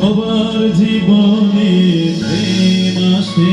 সবার জীবনে প্রেম আসে।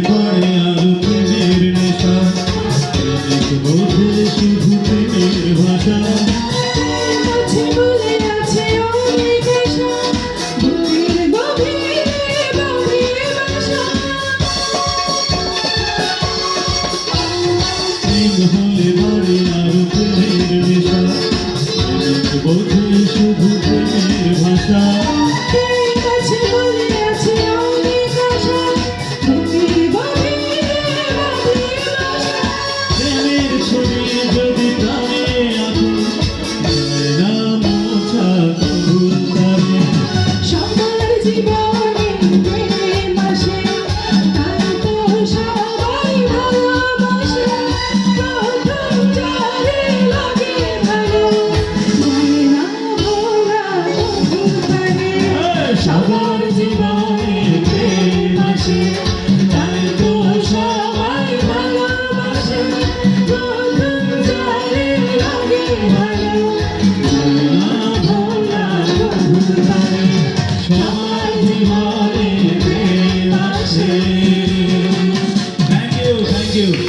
পড়ে আলো প্রেমের নেশা। প্রেমিক বোঝে শুধু প্রেমের ভাষা। হলে